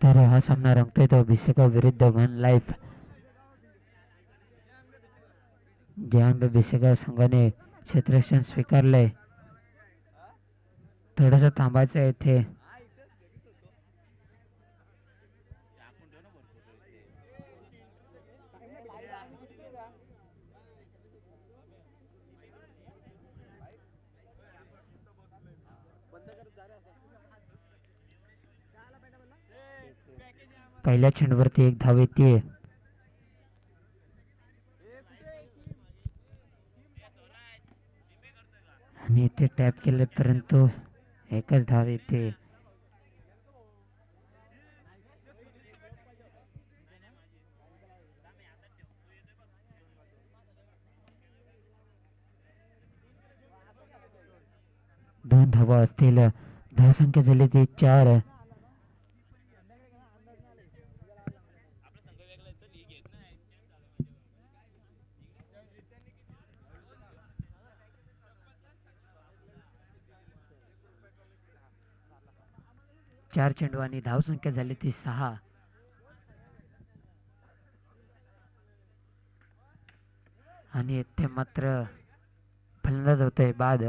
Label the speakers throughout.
Speaker 1: तर हा सामना रंगतोय तो अभिषेका विरुद्ध वन लाईफ जयांब अभिषेका संघाने क्षेत्ररक्षण स्वीकारलंय थोडंसं थांबायचं येथे इथे पहिल्या चेंडूवरती एक धाव येते आणि इथे टॅप केले परंतु एकच धाव येते. दोन धावा असतील. धावसंख्या झाली ती चार. चार चेंडू आणि धावसंख्या झाली ती सहा. आणि येथे मात्र फलंदाज होतोय बाद.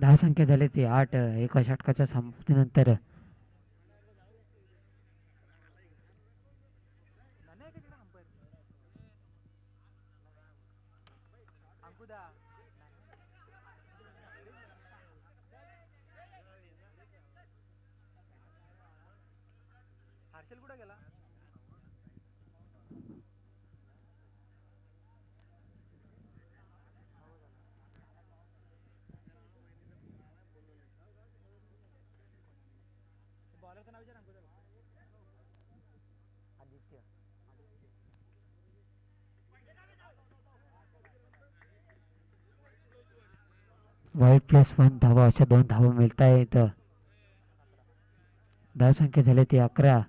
Speaker 1: धावसंख्या झाली. ती आठ. एका षटकाच्या समाप्तीनंतर.
Speaker 2: हर्षल कुठे गेला?
Speaker 1: वाईट प्लस वन धावा अशा दोन धावा मिळत आहेत धावसंख्या झाली ती अकरा.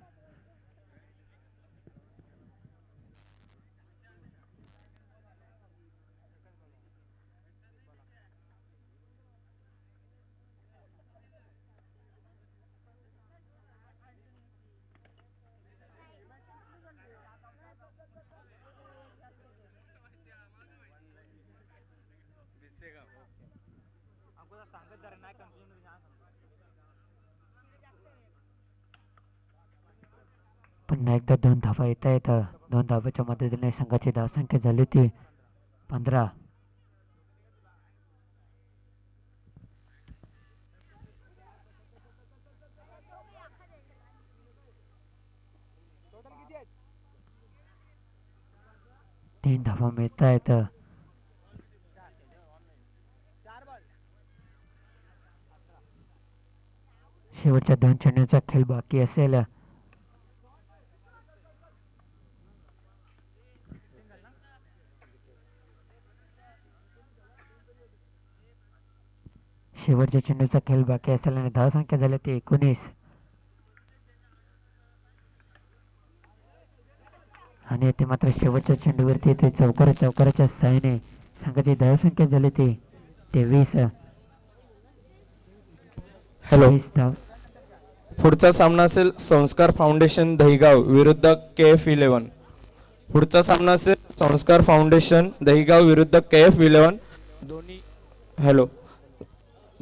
Speaker 1: पुन्हा एकदा दोन धावा येता येतं दोन धावाच्या मदतीने संघाची धावसंख्या झाली ती पंधरा. तीन धावा मिळता
Speaker 2: येतं.
Speaker 1: शेवटच्या दोन चेंडूचा खेळ बाकी असेल. शेवटच्या चेंडूचा खेळ बाकी असेल आणि धावसंख्या झाली ती एकोणीस. आणि ते मात्र शेवटच्या चेंडूवरती ते चौकार चौकाराच्या साहाय्याने संघाची धावसंख्या झाली ती तेवीस.
Speaker 3: हॅलो. पुढचा सामना असेल संस्कार फाउंडेशन दहिगाव विरुद्ध के एफ इलेवन पुढचा सामना असेल संस्कार फाउंडेशन दहिगाव विरुद्ध के एफ इलेवन दोन्ही हॅलो.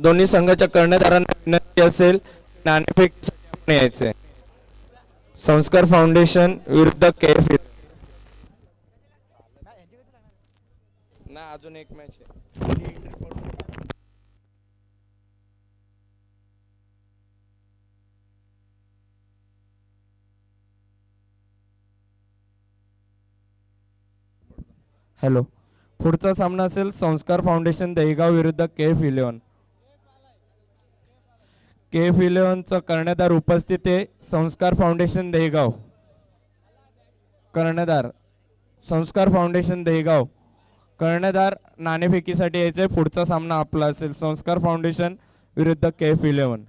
Speaker 3: दोन्ही संघाच्या कर्णधारांना विनंती असेल नाणेफेकीसाठी आपण यायचे. संस्कार फाउंडेशन विरुद्ध के एफ ना अजून एक मॅच आहे. हॅलो पुढचा सामना असेल संस्कार फाउंडेशन दहिगाव विरुद्ध K F eleven K F इलेव्हनचं कर्णधार उपस्थित आहे संस्कार फाउंडेशन दहेगाव. कर्णधार संस्कार फाउंडेशन दहेगाव. कर्णधार नाणेफेकीसाठी यायचं आहे पुढचा सामना आपला असेल. संस्कार फाउंडेशन विरुद्ध के एफ इलेव्हन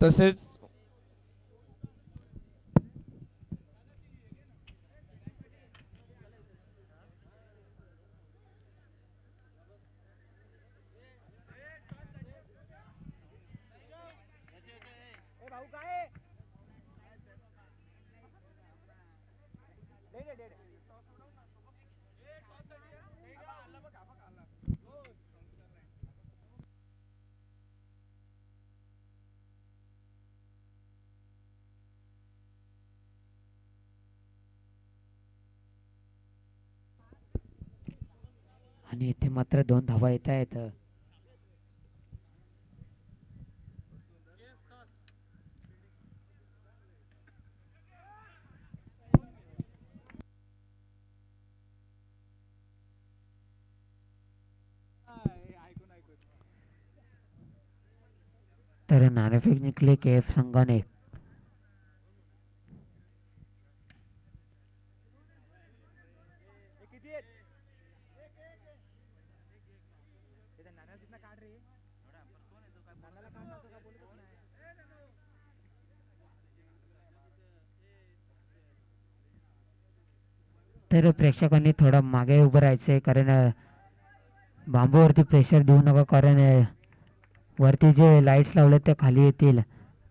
Speaker 3: तसेच
Speaker 1: आणि इथे मात्र दोन धावा येत आहेत. तर नाणेफेक जिंकले के एफ संघाने. तर प्रेक्षकांनी थोडं मागे उभं राहायचंय कारण बांबूवरती प्रेशर देऊ नका कारण वरती जे लाईट्स लावले ते खाली येतील.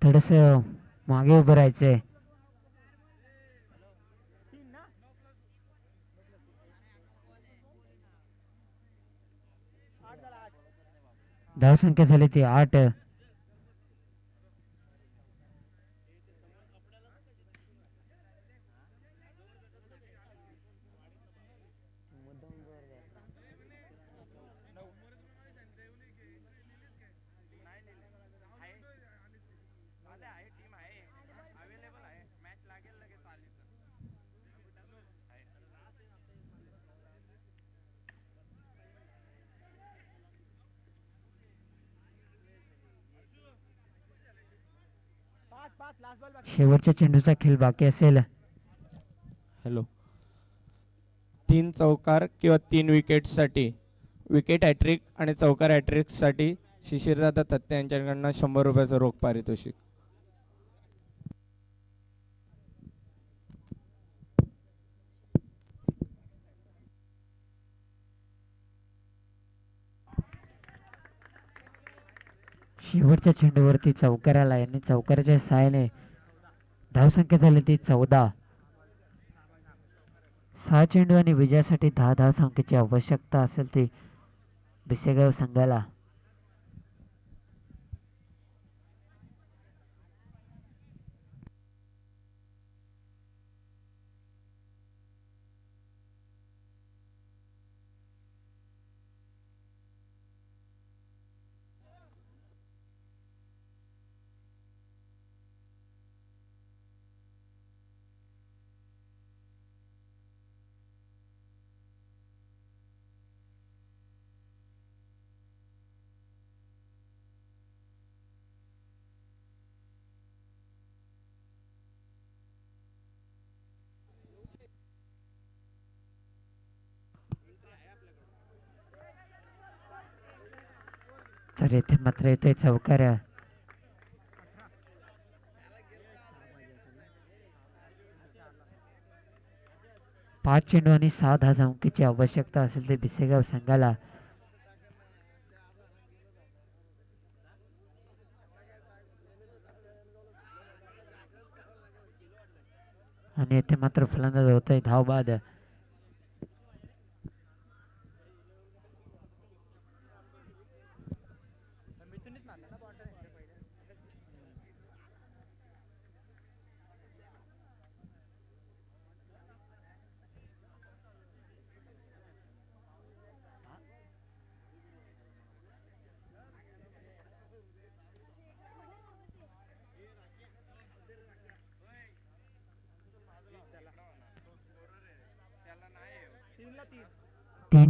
Speaker 1: थोडंसं मागे उभं राहायचंय.
Speaker 2: आहे ना
Speaker 1: धावसंख्या झाली ती आठ. शेवटच्या चेंडूचा खेळ बाकी असेल.
Speaker 3: हॅलो तीन चौकार किंवा तीन विकेटसाठी विकेट हॅट्रिक आणि चौकार हॅट्रिकसाठी शिशिरदादा तत्ते यांच्याकडनं शंभर रुपयाचं रोख पारितोषिक.
Speaker 1: शेवटच्या चेंडूवरती चौकार आला आणि चौकाराच्या सहाय्याने धावसंख्या झाली ती चौदा. सहा चेंडू आणि विजयासाठी दहा दहा संख्येची आवश्यकता असेल ती बिसेगाव संघाला. तर येथे मात्र येतोय चौकार पाच चेंडू आणि सहा दहा अंकीची आवश्यकता असेल ते बिसेगाव संघाला आणि येथे मात्र फलंदाज होतोय धाव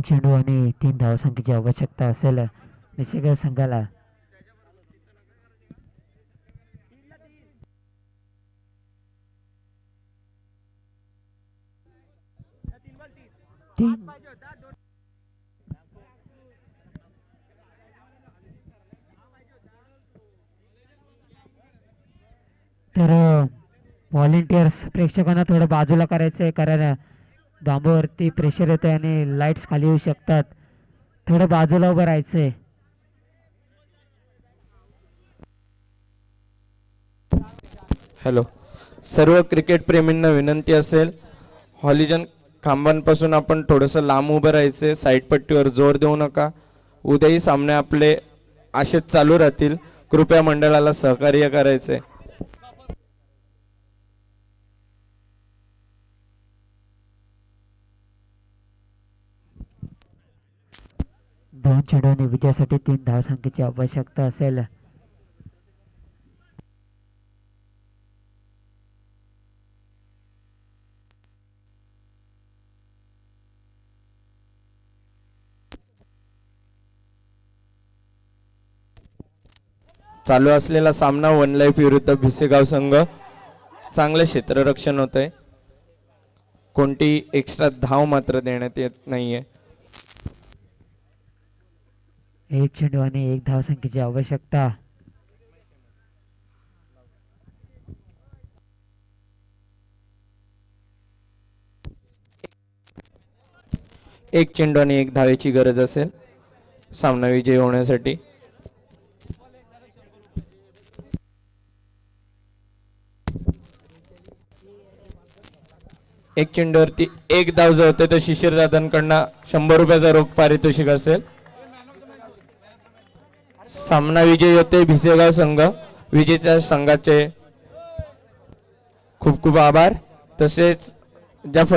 Speaker 1: चेंडू आणि तीन धावसंख्येची आवश्यकता असेल विशेष संघाला. तीन. तर व्हॉलेंटियर्स प्रेक्षकांना थोडं बाजूला करायचं आहे कारण बांबूवरती प्रेशर येतं आणि लाईट्स खाली येऊ शकतात. थोडं बाजूला उभं राहायचं आहे
Speaker 3: हॅलो सर्व क्रिकेट प्रेमींना विनंती असेल हॉलिजन खांबांपासून आपण थोडंसं लांब उभं राहायचे साईड पट्टीवर जोर देऊ नका. उद्याही सामने आपले असेच चालू राहतील. कृपया मंडळाला सहकार्य करायचे
Speaker 1: दोन चेंडूने विजयासाठी तीन धावसंख्येची आवश्यकता असेल.
Speaker 3: चालू असलेला सामना वन लाईफ विरुद्ध भिसेगाव संघ. चांगलं क्षेत्ररक्षण होतंय. कोणती एक्स्ट्रा धाव मात्र देण्यात येत नाहीये.
Speaker 1: एक चेंडू आणि एक धावसंख्येची आवश्यकता.
Speaker 3: एक चेंडू आणि एक धावेची गरज असेल सामना विजयी होण्यासाठी. एक चेंडूवरती एक धाव जो होते तर शिशिर दादांकडनं शंभर रुपयाचा रोख पारितोषिक असेल. सामना विजयी होते भिसेगाव संघ विजेत्या संघाचे. खूप खूप आभार. तसेच ज्या फल